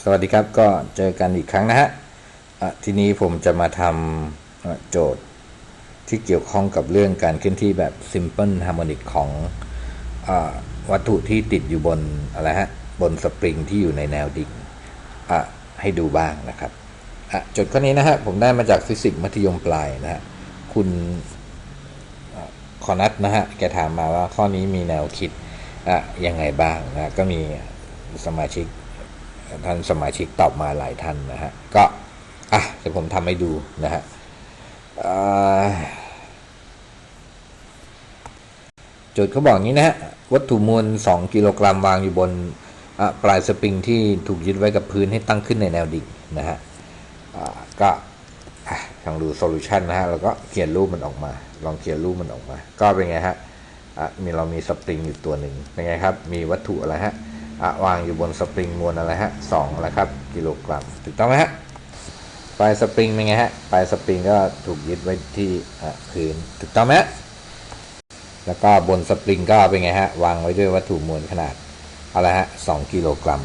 สวัสดีครับก็เจอกันอีกครั้งนะฮะทีนี้ผมจะมาทำโจทย์ที่เกี่ยวข้องกับเรื่องการเคลื่อนที่แบบ Simple Harmonic ของอวัตถุที่ติดอยู่บนอะไรฮะบนสปริงที่อยู่ในแนวดิ่งอะให้ดูบ้างนะครับโจทย์ข้อนี้นะฮะผมได้มาจากฟิสิกส์มัธยมปลายนะฮะคุณอคอนัทนะฮะแกถามมาว่าข้อนี้มีแนวคิดอะยังไงบ้างนะก็มีสมาชิก ท่านสมาชิกตอบมาหลายท่านนะฮะ ก็อะเดี๋ยวผมทำให้ดูนะฮะโจทย์เขาบอกงี้นะฮะ วัตถุมวล 2 กิโลกรัมวางอยู่บนอะปลายสปริงที่ถูกยึดไว้กับพื้นให้ตั้งขึ้นในแนวดิ่งนะฮะก็อะลองดูโซลูชันนะฮะแล้วก็เขียนรูปมันออกมา ลองเขียนรูปมันออกมา ก็เป็นไงฮะอะมีเรามีสปริงอยู่ตัวหนึ่งเป็นไงครับ มีวัตถุอะไรฮะ อะวางอยู่บนสปริงมวลอะไรฮะสองแล้วครับกิโลกรัมถูกต้องไหมฮะปลายสปริงเป็นไงฮะปลายสปริงก็ถูกยึดไว้ที่อะพื้นถูกต้องไหมแล้วก็บนสปริงก็เป็นไงฮะวางไว้ด้วยวัตถุมวลขนาดอะไรฮะสองกิโลกรัม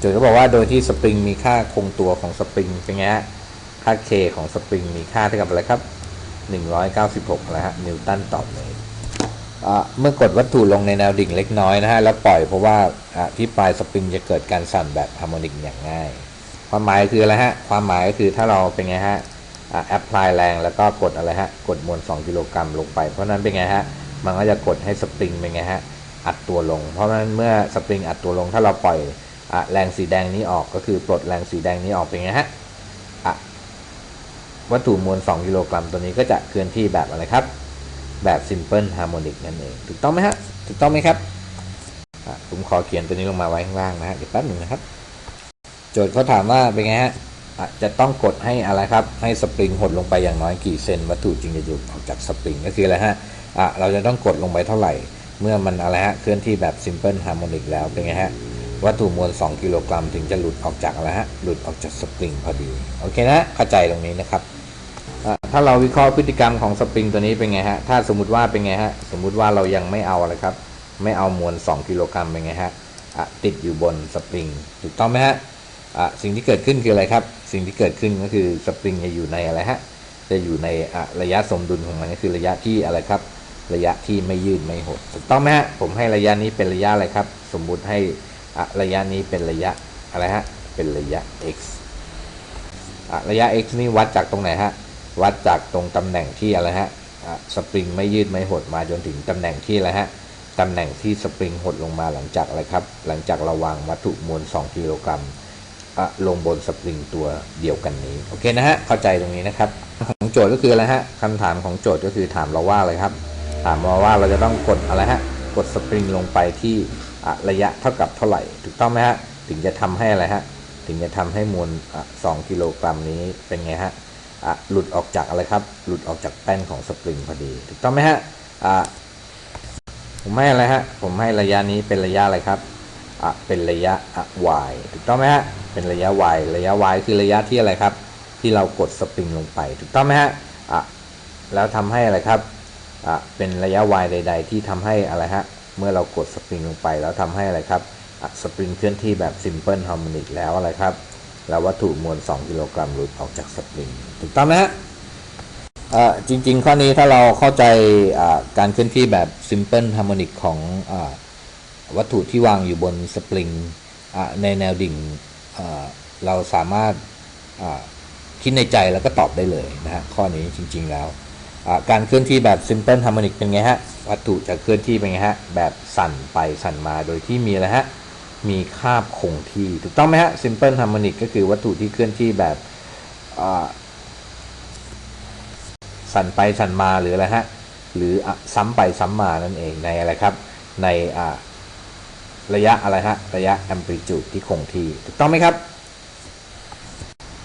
จทย์ก็บอกว่าโดยที่สปริงมีค่าคงตัวของสปริงเป็นไงฮะค่า K ของสปริงมีค่าเท่ากับอะไรครับ 196นะฮะนิวตันต่อเมตร เมื่อกดวัตถุลงในแนวดิ่งเล็กน้อยนะฮะ แล้วปล่อยเพราะว่าที่ปลายสปริงจะเกิดการสั่นแบบฮาร์โมนิกอย่างง่าย ความหมายคืออะไรฮะ ความหมายก็คือถ้าเราเป็นไงฮะแอปพลายแรงแล้วก็กดอะไรฮะ กดมวล 2 กิโลกรัมลงไป เพราะนั้นเป็นไงฮะ มันก็จะกดให้สปริงเป็นไงฮะ อัดตัวลง เพราะนั้นเมื่อสปริงอัดตัวลง ถ้าเราปล่อยอแรงสีแดงนี้ออกก็คือปลดแรงสีแดงนี้ออกเป็นไงฮะอะวัตถุมวล 2 กิโลกรัมตัวนี้ก็จะเคลื่อนที่แบบอะไรครับ แบบ Simple Harmonic นั่นเอง ถูกต้องไหมฮะ ถูกต้องไหมครับ ผมขอเขียนตัวนี้ลงมาไว้ข้างล่างนะฮะ เดี๋ยวแป๊บหนึ่งนะครับ โจทย์เขาถามว่าเป็นไงฮะ จะต้องกดให้อะไรครับ ให้สปริงหดลงไปอย่างน้อยกี่เซนวัตถุจึงจะหยุดออกจากสปริงก็คืออะไรฮะอะเราจะต้องกดลงไปเท่าไหร่ เมื่อมันอะไรฮะ เคลื่อนที่แบบ Simple Harmonic แล้วเป็นไงฮะ วัตถุมวล 2 กิโลกรัมถึงจะหลุดออกจากอะไรฮะ หลุดออกจากสปริงพอดี โอเคนะ เข้าใจตรงนี้นะครับ ถ้าเราวิเคราะห์พฤติกรรมของสปริงตัวนี้เป็นไงฮะ ถ้าสมมติว่าเป็นไงฮะ สมมุติว่าเรายังไม่เอาอะไรครับ ไม่เอามวล 2 กิโลกรัมเป็นไงฮะอะติดอยู่บนสปริง ถูกต้องไหมฮะอะสิ่งที่เกิดขึ้นคืออะไรครับ สิ่งที่เกิดขึ้นก็คือสปริงจะอยู่ในอะไรฮะ จะอยู่ในอะระยะสมดุลของมันก็คือระยะที่อะไรครับ ระยะที่ไม่ยืดไม่หด ถูกต้องไหมฮะ ผมให้ระยะนี้เป็นระยะอะไรครับ สมมุติให้อะระยะนี้เป็นระยะอะไรฮะ เป็นระยะ x อะระยะ x นี่วัดจากตรงไหนฮะ วัดจากตรงตำแหน่งที่อะไรฮะสปริงไม่ยืดไม่หดมาจนถึงตำแหน่งที่อะไรฮะตำแหน่งที่สปริงหดลงมาหลังจากอะไรครับ หลังจากเราวางวัตถุมวล 2 กิโลกรัมลงบนสปริงตัวเดียวกันนี้ โอเคนะฮะ เข้าใจตรงนี้นะครับ ของโจทย์ก็คืออะไรฮะคำถามของโจทย์ก็คือถามเราว่าอะไรครับ ถามเราว่าเราจะต้องกดอะไรฮะ กดสปริงลงไปที่ระยะเท่ากับเท่าไหร่ ถูกต้องไหมฮะ ถึงจะทำให้อะไรฮะ ถึงจะทำให้มวลอะ2กิโลกรัมนี้เป็นไงฮะ หลุดออกจากอะไรครับ หลุดออกจากแป้นของสปริงพอดี ถูกต้องไหมฮะะผมให้อะไรฮะ ผมให้ระยะนี้เป็นระยะอะไรครับเป็นระยะ y ถูกต้องไหมฮะ เป็นระยะ y ระยะ y คือระยะที่อะไรครับ ที่เรากดสปริงลงไป ถูกต้องไหมฮะะแล้วทำให้อะไรครับเป็นระยะ y ใด ๆ ที่ทำให้อะไรฮะ เมื่อเรากดสปริงลงไป แล้วทำให้อะไรครับสปริงเคลื่อนที่แบบ simple harmonic แล้วอะไรครับ แล้ววัตถุมวล 2 กิโลกรัมหลุดออกจากสปริง ถูกต้องไหมฮะจริง ๆ ข้อนี้ถ้าเราเข้าใจการเคลื่อนที่แบบ simple harmonic ของอวัตถุที่วางอยู่บนสปริงในแนวดิ่งเราสามารถคิดในใจแล้วก็ตอบได้เลยนะฮะข้อนี้จริง ๆ แล้ว การเคลื่อนที่แบบ simple harmonic เป็นไงฮะ วัตถุจะเคลื่อนที่เป็นไงฮะ แบบสั่นไปสั่นมาโดยที่มีอะไรฮะ มีคาบคงที่ ถูกต้องไหมฮะ simple harmonic ก็คือวัตถุที่เคลื่อนที่แบบสั่นไปสั่นมาหรืออะไรฮะ หรือซ้ำไปซ้ำมานั่นเองในอะไรครับ ในระยะอะไรฮะ ระยะ amplitude ที่คงที่ ถูกต้องไหมครับ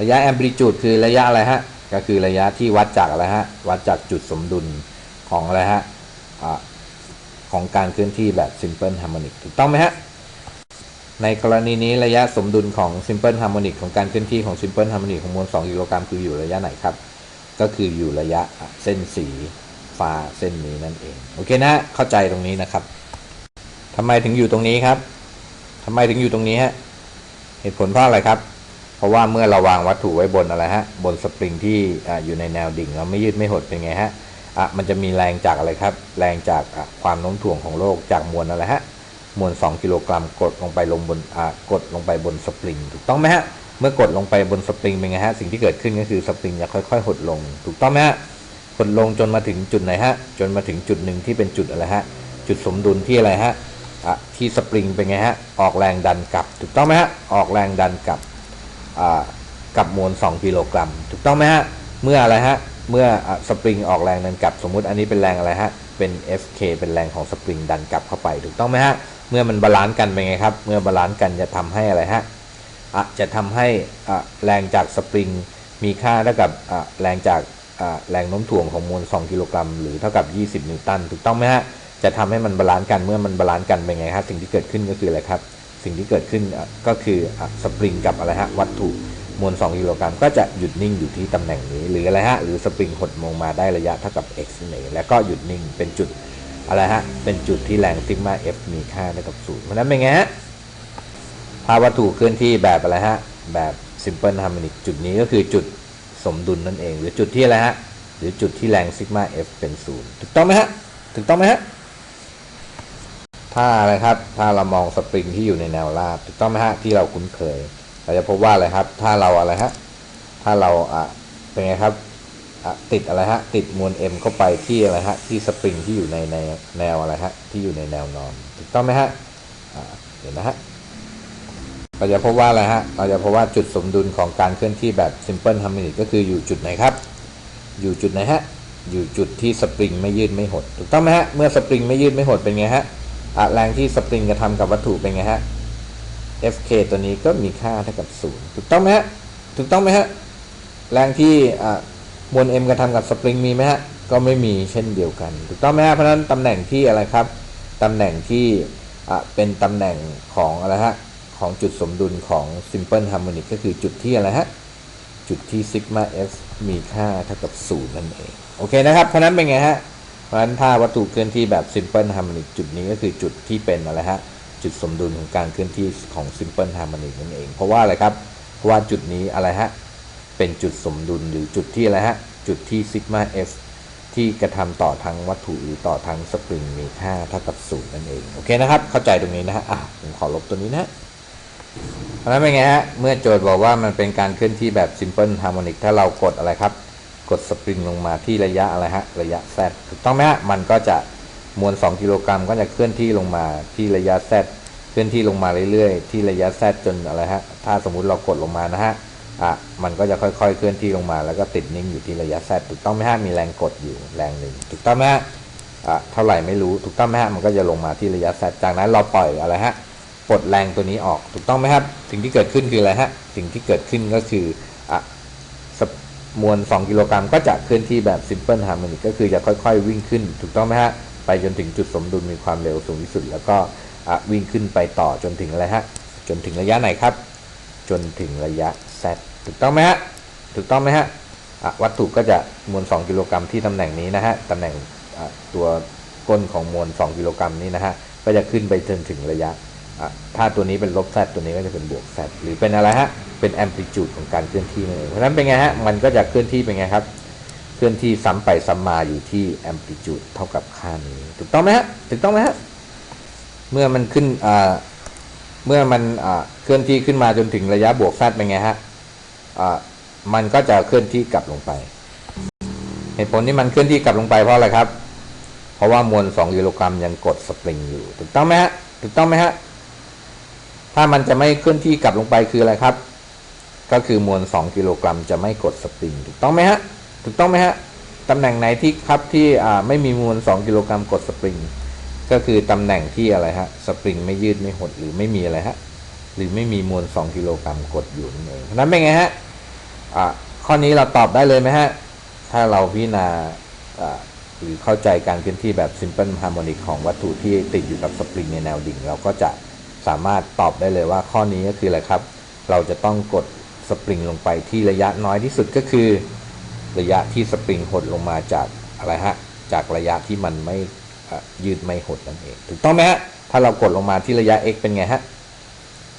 ระยะ amplitude คือระยะอะไรฮะ ก็คือระยะที่วัดจากอะไรฮะ วัดจากจุดสมดุลของอะไรฮะอ่าของการเคลื่อนที่แบบ simple harmonic ถูกต้องไหมฮะ ในกรณีนี้ระยะสมดุลของ simple harmonic ของการเคลื่อนที่ของ simple harmonic ของมวล 2 กิโลกรัมคืออยู่ระยะไหนครับ ก็คืออยู่ระยะเส้นสีฟ้าเส้นนี้นั่นเอง โอเคนะ เข้าใจตรงนี้นะครับทำไมถึงอยู่ตรงนี้ครับทำไมถึงอยู่ตรงนี้ฮะ เหตุผลเพราะอะไรครับ เพราะว่าเมื่อเราวางวัตถุไว้บนอะไรฮะ บนสปริงที่ออยู่ในแนวดิ่งแล้วไม่ยืดไม่หดเป็นไงฮะ อะ มันจะมีแรงจากอะไรครับ แรงจากความโน้มถ่วงของโลกจากมวลอะไรฮะ มวล 2 กิโลกรัมกดลงไปลงบนกดลงไปบนสปริงถูกต้องไหมฮะเมื่อกดลงไปบนสปริงเป็นไงฮะสิ่งที่เกิดขึ้นก็คือสปริงจะค่อย ๆ หดลง ถูกต้องไหมฮะหดลงจนมาถึงจุดไหนฮะจนมาถึงจุดหนึ่งที่เป็นจุดอะไรฮะจุดสมดุลที่อะไรฮะที่สปริงเป็นไงฮะออกแรงดันกลับ ถูกต้องไหมฮะออกแรงดันกลับกับมวล 2 กิโลกรัม ถูกต้องไหมฮะเมื่ออะไรฮะเมื่อสปริงออกแรงดันกลับ สมมุติอันนี้เป็นแรงอะไรฮะ เป็น FK เป็นแรงของสปริงดันกลับเข้าไปถูกต้องไหมฮะ เมื่อมันบาลานซ์กันเป็นไงครับ เมื่อบาลานซ์กันจะทำให้อะไรฮะอะจะทำให้อะแรงจากสปริงมีค่าเท่ากับอะแรงจากอะแรงโน้มถ่วงของมวล 2 กิโลกรัมหรือเท่ากับ 20 นิวตันถูกต้องไหมฮะ จะทำให้มันบาลานซ์กันเมื่อมันบาลานซ์กันเป็นไงฮะสิ่งที่เกิดขึ้นก็คืออะไรครับ สิ่งที่เกิดขึ้นอะก็คืออะสปริงกับอะไรฮะวัตถุ มวล 2 กิโลกรัมก็จะหยุดนิ่งอยู่ที่ตำแหน่งนี้ หรืออะไรฮะ หรือสปริงหดลงมาได้ระยะเท่ากับ x นั่นแล้วก็หยุดนิ่งเป็นจุดอะไรฮะ เป็นจุดที่แรงซิกมา f มีค่าเท่ากับศูนย์เพราะนั้นเป็นไงฮะถ้าวัตถุเคลื่อนที่แบบอะไรฮะ แบบ simple harmonic จุดนี้ก็คือจุดสมดุลนั่นเอง หรือจุดที่อะไรฮะ หรือจุดที่แรงซิกมา f เป็นศูนย์ถูกต้องไหมฮะ ถูกต้องไหมฮะถ้าอะไรครับ ถ้าเรามองสปริงที่อยู่ในแนวราบถูกต้องไหมฮะ ที่เราคุ้นเคย เราจะพบว่าอะไรครับ ถ้าเราอะไรฮะ ถ้าเราอะเป็นไงครับอะติดอะไรฮะ ติดมวล m เข้าไปที่อะไรฮะ ที่สปริงที่อยู่ในในแนวอะไรฮะ ที่อยู่ในแนวนอน ถูกต้องไหมฮะเห็นนะฮะ เราจะพบว่าอะไรฮะ เราจะพบว่าจุดสมดุลของการเคลื่อนที่แบบ simple harmonic ก็คืออยู่จุดไหนครับ อยู่จุดไหนฮะ อยู่จุดที่สปริงไม่ยืดไม่หด ถูกต้องไหมฮะ เมื่อสปริงไม่ยืดไม่หดเป็นไงฮะอะแรงที่สปริงกระทำกับวัตถุเป็นไงฮะ Fk ตัวนี้ก็มีค่าเท่ากับศูนย์ถูกต้องไหมฮะ ถูกต้องไหมฮะ แรงที่มวล m กระทำกับสปริงมีไหมฮะ ก็ไม่มีเช่นเดียวกัน ถูกต้องไหมฮะ เพราะนั้นตำแหน่งที่อะไรครับ ตำแหน่งที่เป็นตำแหน่งของอะไรฮะ ของจุดสมดุลของ simple harmonic ก็คือจุดที่อะไรฮะ จุดที่ sigma f มีค่าเท่ากับศูนย์นั่นเอง โอเคนะครับ เพราะนั้นเป็นไงฮะ เพราะฉะนั้นถ้าวัตถุเคลื่อนที่แบบ simple harmonic จุดนี้ก็คือจุดที่เป็นอะไรฮะ จุดสมดุลของการเคลื่อนที่ของ simple harmonic นั่นเอง เพราะว่าอะไรครับ เพราะว่าจุดนี้อะไรฮะ เป็นจุดสมดุลหรือจุดที่อะไรฮะ จุดที่ sigma f ที่กระทำต่อทั้งวัตถุหรือต่อทั้งสปริงมีค่าเท่ากับศูนย์นั่นเอง โอเคนะครับ เข้าใจตรงนี้นะฮะ อะ ผมขอลบตัวนี้นะฮะเพราะฉะนั้นเป็นไงฮะ เมื่อโจทย์บอกว่ามันเป็นการเคลื่อนที่แบบ simple harmonic ถ้าเรากดอะไรครับ กดสปริงลงมาที่ระยะอะไรฮะ ระยะ z ถูกต้องไหมฮะ มันก็จะ มวล 2 กิโลกรัมก็จะเคลื่อนที่ลงมาที่ระยะ z เคลื่อนที่ลงมาเรื่อยๆ ที่ระยะ z จนอะไรฮะถ้าสมมุติเรากดลงมานะฮะอะมันก็จะค่อยๆ เคลื่อนที่ลงมา แล้วก็ติดนิ่งอยู่ที่ระยะ z ถูกต้องไหมฮะมีแรงกดอยู่แรงหนึ่งถูกต้องไหมฮะอะเท่าไหร่ไม่รู้ถูกต้องไหมฮะมันก็จะลงมาที่ระยะ z จากนั้นเราปล่อยอะไรฮะปลดแรงตัวนี้ออกถูกต้องไหมครับ สิ่งที่เกิดขึ้นคืออะไรฮะสิ่งที่เกิดขึ้นก็คืออะมวล 2 กิโลกรัมก็จะเคลื่อนที่แบบ simple harmonic ก็คือจะค่อยๆ วิ่งขึ้น ถูกต้องไหมฮะ ไปจนถึงจุดสมดุลมีความเร็วสูงที่สุด แล้วก็วิ่งขึ้นไปต่อจนถึงอะไรฮะจนถึงระยะไหนครับ จนถึงระยะ z ถูกต้องไหมฮะถูกต้องไหมฮะวัตถุก็จะมวล 2 กิโลกรัมที่ตำแหน่งนี้นะฮะตำแหน่งตัวก้นของมวล 2 กิโลกรัมนี้นะฮะก็จะขึ้นไปจนถึงระยะะถ้าตัวนี้เป็นลบ z ตัวนี้ก็จะเป็นบวก z หรือเป็นอะไรฮะเป็นแอมพลิจูดของการเคลื่อนที่นั่นเองเพราะฉะนั้นเป็นไงฮะมันก็จะเคลื่อนที่เป็นไงครับ ลื่อนที่ซ้ำไปซ้ำมาอยู่ที่แอมพลิจูดเท่ากับค่านี้ ถูกต้องไหมฮะถูกต้องไหมฮะเมื่อมันขึ้นเมื่อมันเคลื่อนที่ขึ้นมาจนถึงระยะบวก z เป็นไงฮะมันก็จะเคลื่อนที่กลับลงไป เหตุผลที่มันเคลื่อนที่กลับลงไปเพราะอะไรครับ เพราะว่ามวล2กิโลกรัมยังกดสปริงอยู่ ถูกต้องไหมฮะถูกต้องไหมฮะถ้ามันจะไม่เคลื่อนที่กลับลงไปคืออะไรครับ ก็คือมวล2กิโลกรัมจะไม่กดสปริงถูกต้องไหมฮะ ถูกต้องไหมฮะตำแหน่งไหนที่ครับที่ไม่มีมวล 2 กิโลกรัมกดสปริง ก็คือตำแหน่งที่อะไรฮะสปริงไม่ยืดไม่หดหรือไม่มีอะไรฮะหรือไม่มีมวล 2 กิโลกรัมกดอยู่นั่นเองเพราะนั้นเป็นไงฮะอ่าข้อนี้เราตอบได้เลยไหมฮะถ้าเราพิจารณาอ่าหรือเข้าใจการเคลื่อนที่แบบ simple harmonic ของวัตถุที่ติดอยู่กับสปริงในแนวดิ่ง เราก็จะสามารถตอบได้เลยว่าข้อนี้ก็คืออะไรครับ เราจะต้องกดสปริงลงไปที่ระยะน้อยที่สุดก็คือ ระยะที่สปริงหดลงมาจากอะไรฮะ จากระยะที่มันไม่ยืดไม่หดนั่นเอง ถูกต้องไหมฮะ ถ้าเรากดลงมาที่ระยะ x เป็นไงฮะ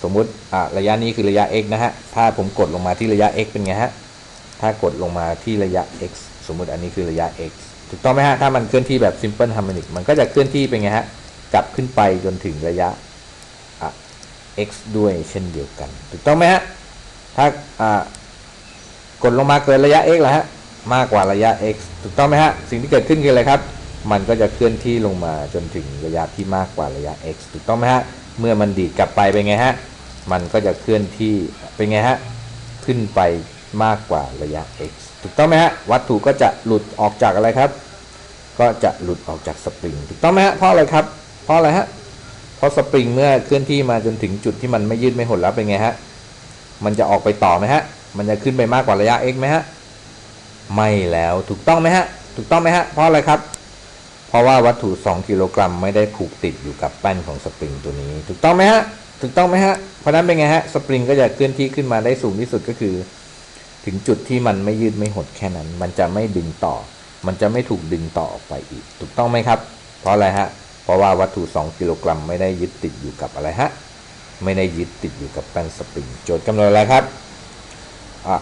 สมมุติอะระยะนี้คือระยะ x นะฮะ ถ้าผมกดลงมาที่ระยะ x เป็นไงฮะ ถ้ากดลงมาที่ระยะ x สมมุติอันนี้คือระยะ x ถูกต้องไหมฮะ ถ้ามันเคลื่อนที่แบบ simple harmonic มันก็จะเคลื่อนที่เป็นไงฮะ กลับขึ้นไปจนถึงระยะะ x ด้วยเช่นเดียวกัน ถูกต้องไหมฮะ ถ้าอ่ากดลงมาเกินระยะ x แล้วฮะ มากกว่าระยะ x ถูกต้องไหมฮะ สิ่งที่เกิดขึ้นคืออะไรครับ มันก็จะเคลื่อนที่ลงมาจนถึงระยะที่มากกว่าระยะ x ถูกต้องไหมฮะ เมื่อมันดีดกลับไปเป็นไงฮะ มันก็จะเคลื่อนที่เป็นไงฮะ ขึ้นไปมากกว่าระยะ x ถูกต้องไหมฮะ วัตถุก็จะหลุดออกจากอะไรครับ ก็จะหลุดออกจากสปริง ถูกต้องไหมฮะ เพราะอะไรครับ เพราะอะไรฮะ เพราะสปริงเมื่อเคลื่อนที่มาจนถึงจุดที่มันไม่ยืดไม่หดแล้วเป็นไงฮะ มันจะออกไปต่อไหมฮะ มันจะขึ้นไปมากกว่าระยะ x ไหมฮะ ไม่แล้วถูกต้องไหมฮะ ถูกต้องไหมฮะ เพราะอะไรครับ เพราะว่าวัตถุ 2 กิโลกรัมไม่ได้ผูกติดอยู่กับแป้นของสปริงตัวนี้ ถูกต้องไหมฮะ ถูกต้องไหมฮะ เพราะนั้นเป็นไงฮะ สปริงก็จะเคลื่อนที่ขึ้นมาได้สูงที่สุดก็คือ ถึงจุดที่มันไม่ยืดไม่หดแค่นั้น มันจะไม่ดึงต่อ มันจะไม่ถูกดึงต่อออกไปอีก ถูกต้องไหมครับ เพราะอะไรฮะ เพราะว่าวัตถุ 2 กิโลกรัมไม่ได้ยึดติดอยู่กับอะไรฮะ ไม่ได้ยึดติดอยู่กับแป้นสปริง โจทย์กำหนดอะไรครับอะ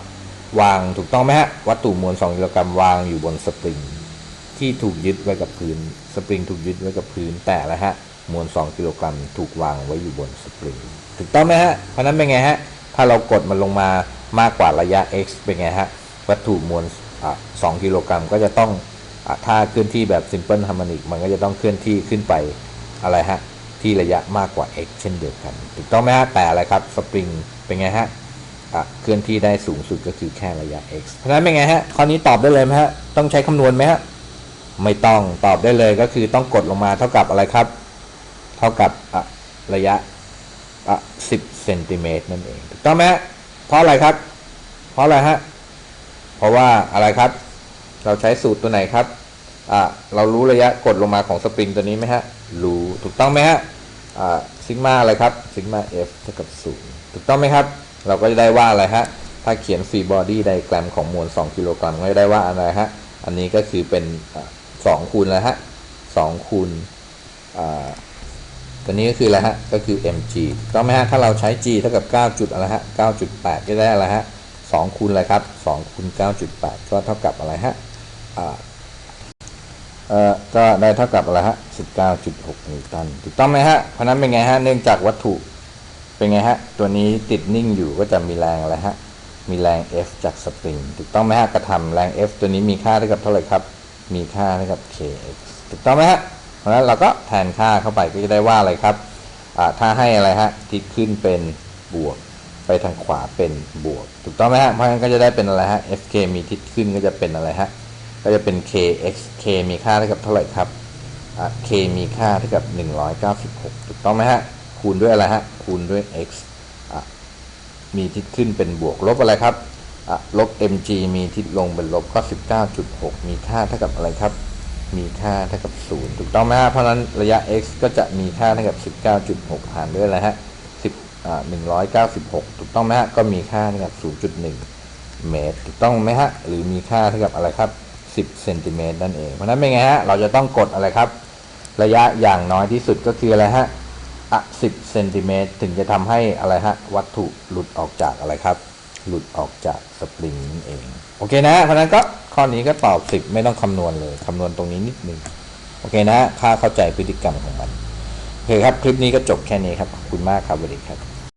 วางถูกต้องไหมฮะ วัตถุมวล2กิโลกรัมวางอยู่บนสปริง ที่ถูกยึดไว้กับพื้น สปริงถูกยึดไว้กับพื้นแต่ละฮะมวล2กิโลกรัมถูกวางไว้อยู่บนสปริง ถูกต้องไหมฮะ เพราะนั้นเป็นไงฮะ ถ้าเรากดมันลงมามากกว่าระยะ x เป็นไงฮะ วัตถุมวลอะ2กิโลกรัมก็จะต้องอถ้าเคลื่อนที่แบบ simple harmonic มันก็จะต้องเคลื่อนที่ขึ้นไปอะไรฮะ ที่ระยะมากกว่า x เช่นเดียวกัน ถูกต้องไหมฮะ แต่อะไรครับ สปริงเป็นไงฮะ เคลื่อนที่ได้สูงสุดก็คือแค่ระยะ x เพราะฉะนั้นเป็นไงฮะข้อนี้ตอบได้เลยไหมฮะต้องใช้คำนวณไหมฮะไม่ต้องตอบได้เลยก็คือต้องกดลงมาเท่ากับอะไรครับ เท่ากับะระยะะ10เซนติเมตรนั่นเองถูกต้องไหมฮะเพราะอะไรครับ เพราะอะไรฮะเพราะว่าอะไรครับ เราใช้สูตรตัวไหนครับเรารู้ระยะกดลงมาของสปริงตัวนี้ไหมฮะรู้ถูกต้องไหมฮะซิกมาอะไรครับซิกมา F เท่ากับ0ถูกต้องไหมครับ เราก็จะได้ว่าอะไรฮะ ถ้าเขียนฟรีบอดี้ไดแกรมของมวล 2 กิโลกรัมก็จะได้ว่าอะไรฮะ อันนี้ก็คือเป็นอะ2คูณแล้วฮะ2คูณอ่าตัวนี้ก็คืออะไรฮะ ก็คือ mg ต้องไหมฮะ ถ้าเราใช้ g เท่ากับ 9 จุดอะไรฮะ 9.8 ก็ได้อะไรฮะ 2 คูณอะไรครับ 2 คูณ 9.8 ก็เท่ากับอะไรฮะอ่าเอ่อก็ได้เท่ากับอะไรฮะ 19.6 นิวตัน ถูกต้องไหมฮะ เพราะนั้นเป็นไงฮะ เนื่องจากวัตถุ เป็นไงฮะ ตัวนี้ติดนิ่งอยู่ก็จะมีแรงอะไรฮะ มีแรง F จากสปริงถูกต้องไหมฮะกระทำแรง F ตัวนี้มีค่าเท่ากับเท่าไหร่ครับ มีค่าเท่ากับ kx ถูกต้องไหมฮะเพราะฉะนั้นเราก็แทนค่าเข้าไปก็จะได้ว่าอะไรครับอ่าถ้าให้อะไรฮะทิศขึ้นเป็นบวก ไปทางขวาเป็นบวก ถูกต้องไหมฮะเพราะฉะนั้นก็จะได้เป็นอะไรฮะ fk มีทิศขึ้นก็จะเป็นอะไรฮะก็จะเป็น kx k มีค่าเท่ากับเท่าไหร่ครับอ่า k มีค่าเท่ากับ 196 ถูกต้องไหมฮะ คูณด้วยอะไรฮะ คูณด้วย x อะมีทิศขึ้นเป็นบวกลบอะไรครับอะลบ mg มีทิศลงเป็นลบก็ 19.6 มีค่าเท่ากับอะไรครับ มีค่าเท่ากับ 0 ถูกต้องไหมฮะ เพราะนั้นระยะ x ก็จะมีค่าเท่ากับ 19.6 หารด้วยอะไรฮะ10อ่า196 ถูกต้องไหมฮะ ก็มีค่าเท่ากับ 0.1 เมตร ถูกต้องไหมฮะ หรือมีค่าเท่ากับอะไรครับ 10 เซนติเมตรนั่นเอง เพราะฉะนั้นเป็นไงฮะ เราจะต้องกดอะไรครับ ระยะอย่างน้อยที่สุดก็คืออะไรฮะ อะ10เซนติเมตรถึงจะทำให้อะไรฮะวัตถุหลุดออกจากอะไรครับ หลุดออกจากสปริงนั่นเอง โอเคนะ เพราะฉะนั้นก็ข้อนี้ก็ตอบ10ไม่ต้องคำนวณเลยคำนวณตรงนี้นิดนึง โอเคนะค่าเข้าใจพฤติกรรมของมันโอเคครับ คลิปนี้ก็จบแค่นี้ครับ ขอบคุณมากครับสวัสดีครับ